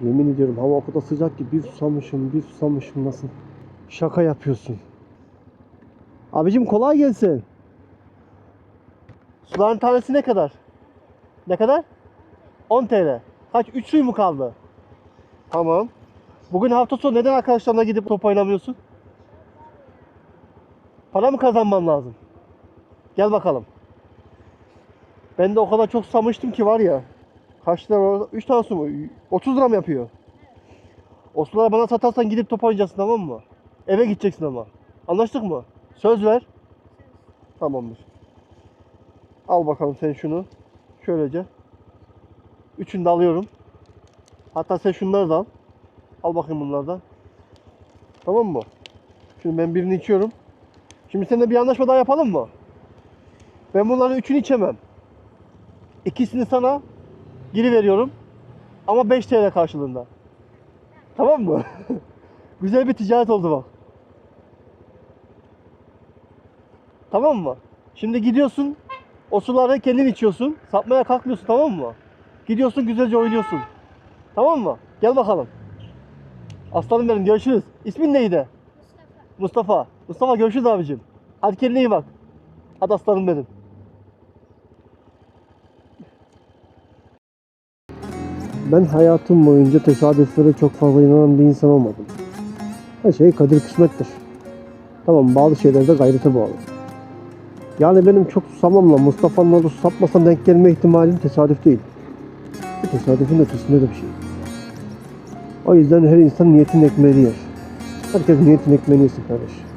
Yemin ediyorum hava o kadar sıcak ki bir susamışım bir susamışım nasıl? Şaka yapıyorsun. Abicim kolay gelsin. Suların tanesi ne kadar? Ne kadar? 10 TL. Kaç? 3 suyu mu kaldı? Tamam. Bugün hafta sonu neden arkadaşlarına gidip top oynamıyorsun? Para mı kazanman lazım? Gel bakalım. Ben de o kadar çok susamıştım ki var ya. Kaç lira orada? 3 tane mu? 30 lira mı yapıyor? O suları bana satarsan gidip top oynayacaksın tamam mı? Eve gideceksin ama. Anlaştık mı? Söz ver. Tamamdır. Al bakalım sen şunu. Şöylece. Üçünü de alıyorum. Hatta sen şunları da al. Al bakayım bunlardan. Tamam mı? Şimdi ben birini içiyorum. Şimdi seninle bir anlaşma daha yapalım mı? Ben bunların üçünü içemem. İkisini sana geri veriyorum. Ama 5 TL karşılığında. Tamam mı? Güzel bir ticaret oldu bak. Tamam mı? Şimdi gidiyorsun. O suları kendin içiyorsun. Satmaya kalkmıyorsun tamam mı? Gidiyorsun güzelce oynuyorsun. Tamam mı? Gel bakalım. Aslanım benim görüşürüz. İsmin neydi? Mustafa. Mustafa görüşürüz abicim. Hadi kendine iyi bak. Hadi aslanım benim. Ben hayatım boyunca tesadüflere çok fazla inanan bir insan olmadım. Her şey kadir kısmettir. Tamam bazı şeyler de gayrete bağlı. Yani benim çok susamamla Mustafa'nın orada susatmasam denk gelme ihtimalim tesadüf değil. Bu tesadüfün ötesinde de bir şey. O yüzden her insan niyetin ekmeğini yer. Herkes niyetin ekmeğini yesin kardeş.